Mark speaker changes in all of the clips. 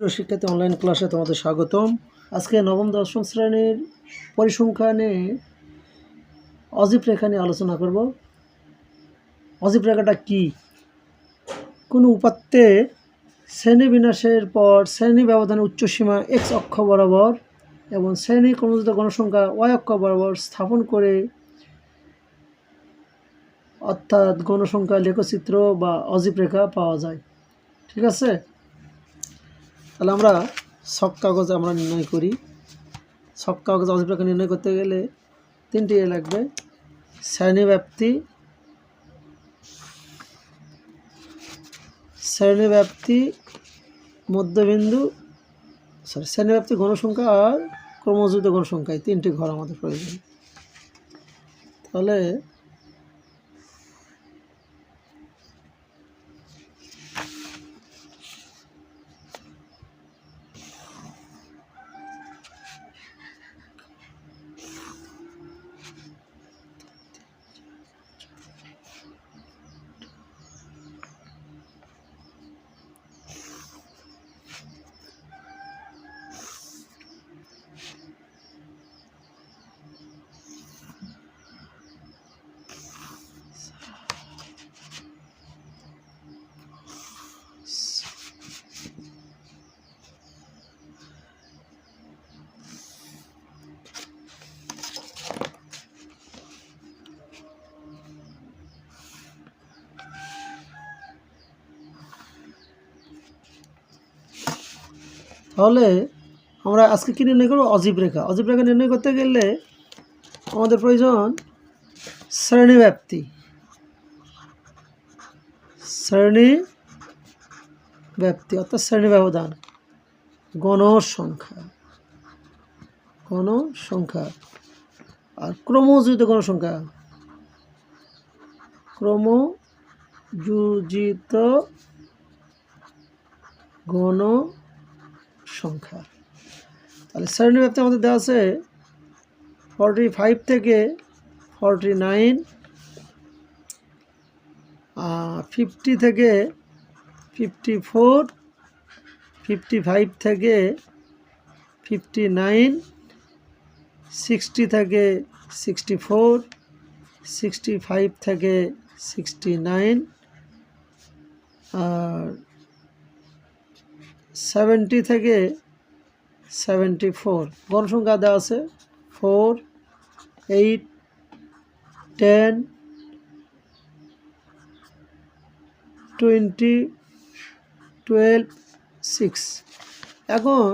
Speaker 1: শিক্ষার্থী অনলাইন ক্লাসে তোমাদের স্বাগতম। আজকে নবম দশম শ্রেণির পরিসংখ্যানে অজীব রেখা নিয়ে আলোচনা করব। অজীব রেখাটা কি? কোনো উপাত্তে শ্রেণি বিন্যাসের পর শ্রেণি ব্যবধানে উচ্চসীমা এক্স অক্ষ বরাবর এবং শ্রেণি ক্রমযুক্ত গণসংখ্যা ওয়াই অক্ষ বরাবর স্থাপন করে অর্থাৎ গণসংখ্যা লেখচিত্র বা অজীব রেখা পাওয়া যায়। ঠিক আছে? তাহলে আমরা সব কাগজ আমরা নির্ণয় করি। সব কাগজ অজীবরেখা নির্ণয় করতে গেলে তিনটি এ লাগবে। শ্রেণি ব্যাপ্তি শ্রেণি ব্যাপ্তি, মধ্যবিন্দু সরি শ্রেণি ব্যাপ্তি গণসংখ্যা আর ক্রমযুক্ত গণসংখ্যা এই তিনটি ঘর আমাদের প্রয়োজন। তাহলে তাহলে আমরা আজকে কী নির্ণয় করব? অজীব রেখা। অজীব রেখা নির্ণয় করতে গেলে আমাদের প্রয়োজন শ্রেণীব্যাপ্তি। শ্রেণি ব্যাপ্তি অর্থাৎ শ্রেণি ব্যবধান। গণসংখ্যা। গণসংখ্যা। আর ক্রমযোজিত গণসংখ্যা। ক্রমযোজিত গণ সংখ্যা। তাহলে শ্রেণি ব্যাপ্তি আমাদের দেওয়া আছে ফর্টি ফাইভ থেকে ফর্টি নাইন ফিফটি থেকে ফিফটি ফোর ফিফটি ফাইভ থেকে ফিফটি নাইন সিক্সটি থেকে সিক্সটি ফোর সিক্সটি ফাইভ থেকে সিক্সটি নাইন আর সেভেন্টি থেকে সেভেন্টি ফোর। গণসংখ্যা দেওয়া আছে four, eight, ten, twenty, twelve, six. এখন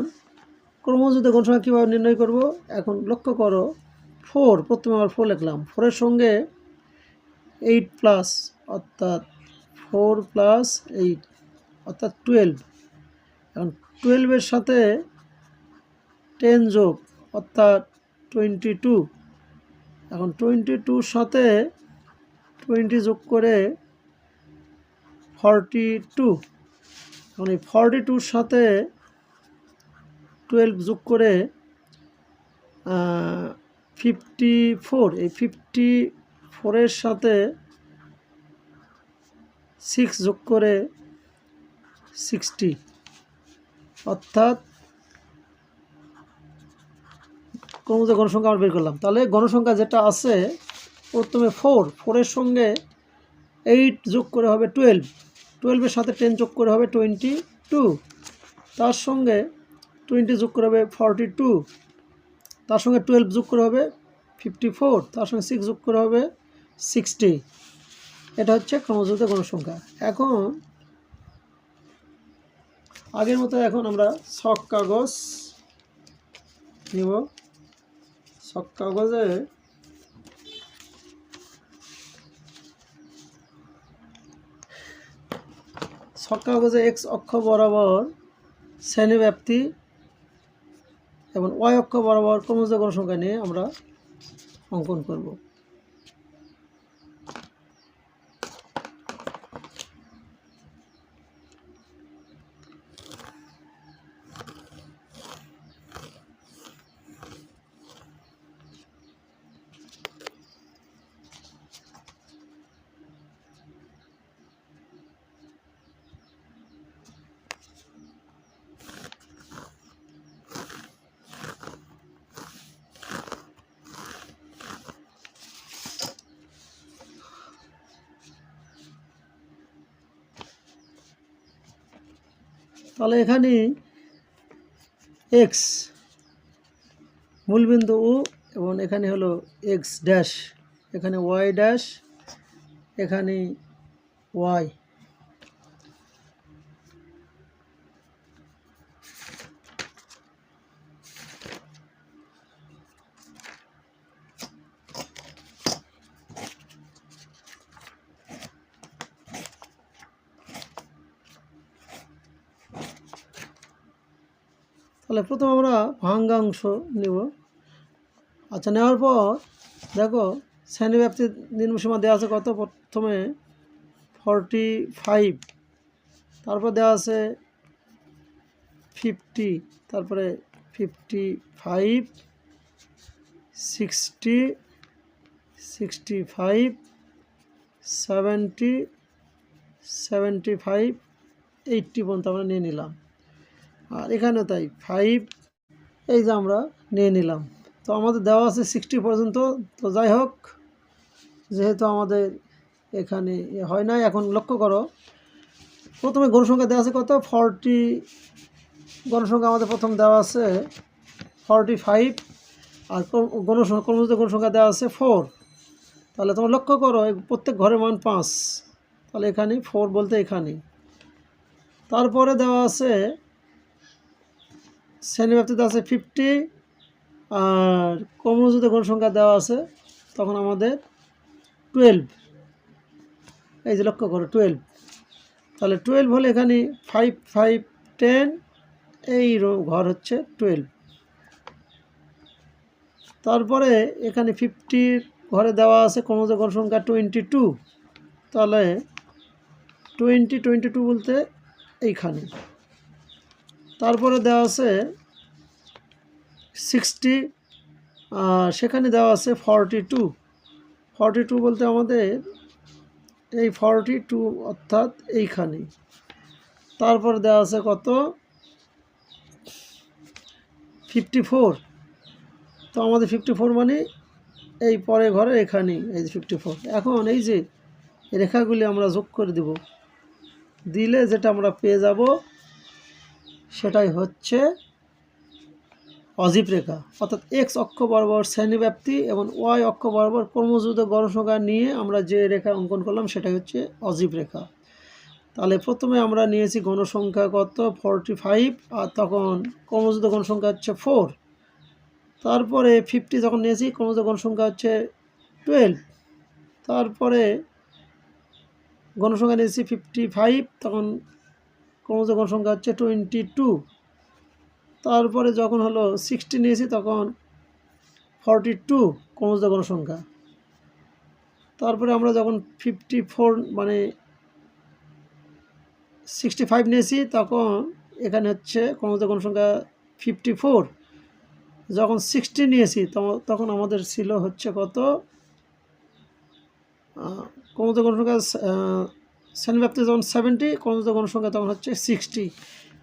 Speaker 1: ক্রমযুদ্ধ গণসংখ্যা কীভাবে নির্ণয় করব, এখন লক্ষ্য করো ফোর, প্রথমে আবার ফোর লিখলাম। ফোরের সঙ্গে এইট প্লাস, অর্থাৎ ফোর প্লাস এইট, অর্থাৎ টুয়েলভ। এখন টুয়েলভের সাথে টেন যোগ অর্থাৎ টোয়েন্টি টু এখন টোয়েন্টি টুর সাথে টোয়েন্টি যোগ করে ফর্টি টু এখন এই ফর্টি টুর সাথে টুয়েলভ যোগ করে ফিফটি ফোর এই ফিফটি ফোরের সাথে সিক্স যোগ করে সিক্সটি অর্থাৎ ক্রমজ গণসংখ্যা আমরা বের করলাম। তাহলে গণসংখ্যা যেটা আছে, প্রথমে ফোর ফোরের সঙ্গে এইট যোগ করে হবে টুয়েলভ টুয়েলভের সাথে টেন যোগ করে হবে টোয়েন্টি টু তার সঙ্গে টোয়েন্টি যোগ করে হবে ফর্টি টু তার সঙ্গে টুয়েলভ যোগ করে হবে ফিফটি ফোর তার সঙ্গে সিক্স যোগ করে হবে সিক্সটি এটা হচ্ছে ক্রমযুক্ত গণসংখ্যা। এখন আগের মতো এখন আমরা শখ কাগজ নিব। শখ কাগজে শখ কাগজে এক্স অক্ষ বরাবর শ্রেণি ব্যাপ্তি এবং ওয়াই অক্ষ বরাবর ক্রমজ গণসংখ্যা নিয়ে আমরা অঙ্কন করব। তাহলে এখানে এক্স মূলবিন্দু ও এবং এখানে হলো এক্স ড্যাশ, এখানে ওয়াই ড্যাশ, এখানে ওয়াই। তাহলে প্রথম আমরা ভাঙ্গাংশ নেব। আচ্ছা নেওয়ার পর দেখো শ্রেণি ব্যাপ্তি নিম্নসীমা দেওয়া আছে কত? প্রথমে ফর্টি ফাইভ তারপর দেওয়া আছে ফিফটি তারপরে fifty five sixty sixty five seventy seventy five eighty পর্যন্ত আমরা নিয়ে নিলাম। আর এখানে তাই ফাইভ এই যে আমরা নিয়ে নিলাম। তো আমাদের দেওয়া আছে সিক্সটি পর্যন্ত। তো যাই হোক, যেহেতু আমাদের এখানে হয় নাই, এখন লক্ষ্য করো, প্রথমে গণসংখ্যা দেওয়া আছে কত? ফর্টি গণসংখ্যা আমাদের প্রথম দেওয়া আছে ফর্টি ফাইভ আর গণসংখ্যা কর্মসূচিত গণসংখ্যা দেওয়া আছে ফোর তাহলে তোমার লক্ষ্য করো প্রত্যেক ঘরের মান পাঁচ। তাহলে এখানে ফোর বলতে এখানে। তারপরে দেওয়া আছে শ্রেণীব্যাপ্তিতে আছে ফিফটি আর কর্মসূচিত গণসংখ্যা দেওয়া আছে তখন আমাদের টুয়েলভ এই যে লক্ষ্য করো টুয়েলভ তাহলে টুয়েলভ হলে এখানে ফাইভ ফাইভ টেন এই ঘর হচ্ছে টুয়েলভ তারপরে এখানে ফিফটির ঘরে দেওয়া আছে কর্মসূচিত গণসংখ্যা টোয়েন্টি টু তাহলে টোয়েন্টি টোয়েন্টি টু বলতে এইখানে। তারপরে দেওয়া আছে সিক্সটি সেখানে দেওয়া আছে ফর্টি টু ফর্টি টু বলতে আমাদের এই ফর্টি টু অর্থাৎ এইখানে। তারপরে দেওয়া আছে কত? ফিফটি ফোর তো আমাদের ফিফটি ফোর মানে এই পরে ঘরে এখানেই, এই যে ফিফটি ফোর এখন এই যে রেখাগুলি আমরা যোগ করে দেব। দিলে যেটা আমরা পেয়ে যাব সেটাই হচ্ছে অজীব রেখা। অর্থাৎ এক্স অক্ষ বরাবর শ্রেণীব্যাপ্তি এবং ওয়াই অক্ষ বরাবর কর্মযুক্ত গণসংখ্যা নিয়ে আমরা যে রেখা অঙ্কন করলাম সেটাই হচ্ছে অজীব রেখা। তাহলে প্রথমে আমরা নিয়েছি গণসংখ্যা কত? ফর্টি ফাইভ আর তখন কর্মযুক্ত গণসংখ্যা হচ্ছে ফোর তারপরে ফিফটি যখন নিয়েছি কর্মযুক্ত গণসংখ্যা হচ্ছে টুয়েলভ তারপরে গণসংখ্যা নিয়েছি ফিফটি ফাইভ তখন ক্রমজ গণসংখ্যা হচ্ছে টোয়েন্টি টু। তারপরে যখন হলো সিক্সটি নিয়েছি, তখন ফর্টি টু ক্রমজ গণসংখ্যা তারপরে আমরা যখন ফিফটি ফোর মানে সিক্সটি ফাইভ নিয়েছি, তখন এখানে হচ্ছে ক্রমজ গণসংখ্যা ফিফটি ফোর। যখন সিক্সটি নিয়েছি তখন- আমাদের ছিল হচ্ছে কত? ক্রমজ গণসংখ্যা শ্রেণীব্যাপ্তি যখন সেভেন্টি কর্মযুক্ত গণসংখ্যা তখন হচ্ছে সিক্সটি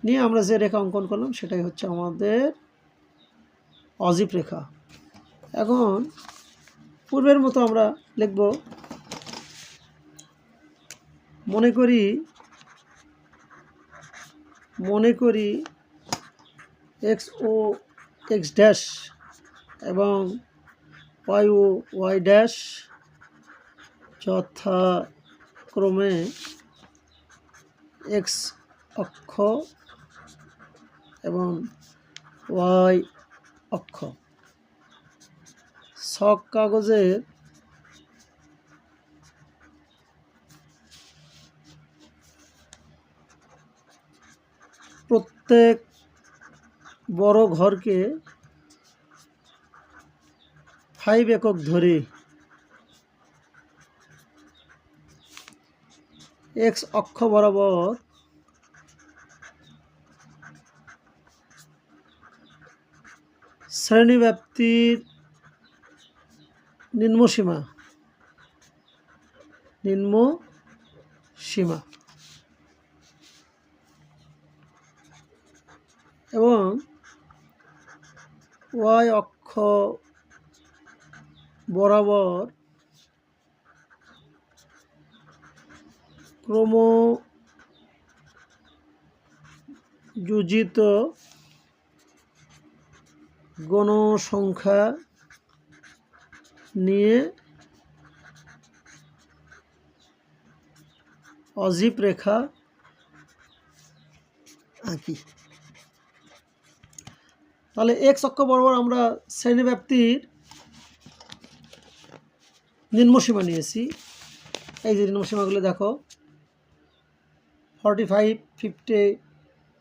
Speaker 1: নিয়ে আমরা যে রেখা অঙ্কন করলাম, সেটাই হচ্ছে আমাদের অজীব রেখা। এখন পূর্বের মতো আমরা লিখব, মনে করি মনে করি এক্স ও এক্স ড্যাশ এবং ওয়াই ও ওয়াই ড্যাশ যথাক্রমে এক্স অক্ষ এবং ওয়াই অক্ষ। ছক কাগজের প্রত্যেক বড় ঘরকে ফাইভ একক ধরে এক্স অক্ষ বরাবর শ্রেণীব্যাপ্তির নিম্ন সীমা নিম্ন সীমা এবং ওয়াই অক্ষ বরাবর ক্রম যোজিত গণসংখ্যা নিয়ে অজীব রেখা আঁকি। তাহলে এক অক্ষ বরাবর আমরা শ্রেণীব্যাপ্তির নিম্নসীমা নিয়েছি। এই যে নিম্নসীমাগুলো দেখো। Forty five fifty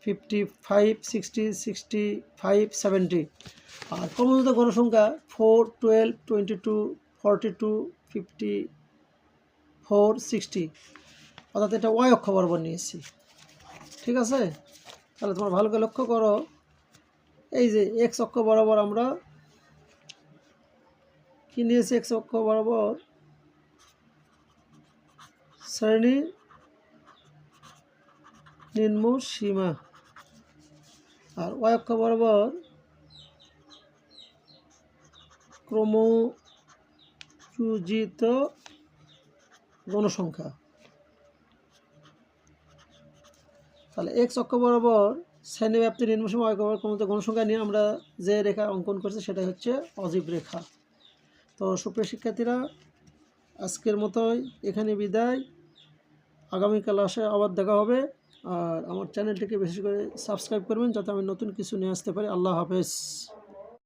Speaker 1: fifty five sixty sixty five seventy আর ক্রমযুক্ত গণসংখ্যা four twelve twenty two forty two fifty four sixty অর্থাৎ এটা ওয়াই অক্ষ বরাবর নিয়েছি। ঠিক আছে? তাহলে তোমরা ভালো করে লক্ষ্য করো। এই যে এক্স অক্ষ বরাবর আমরা কি নিয়েছি? এক্স অক্ষ বরাবর শ্রেণি নিম্ন সীমা আর অক্ষ বরাবর ক্রমযুজিত গণসংখ্যা। তাহলে এক্স অক্ষ বরাবর শ্রেণীব্যাপ্তি নিম্নসীমা অক্ষ বরাবর ক্রমযুক্ত গণসংখ্যা নিয়ে আমরা যে রেখা অঙ্কন করছি সেটা হচ্ছে অজীব রেখা। তো সুপ্রিয় শিক্ষার্থীরা, আজকের মতোই এখানে বিদায়। আগামী ক্লাসে আবার দেখা হবে। আর আমার চ্যানেলটিকে বিশেষ করে সাবস্ক্রাইব করবেন যাতে আমি নতুন কিছু নিয়ে আসতে পারি। আল্লাহ হাফেজ।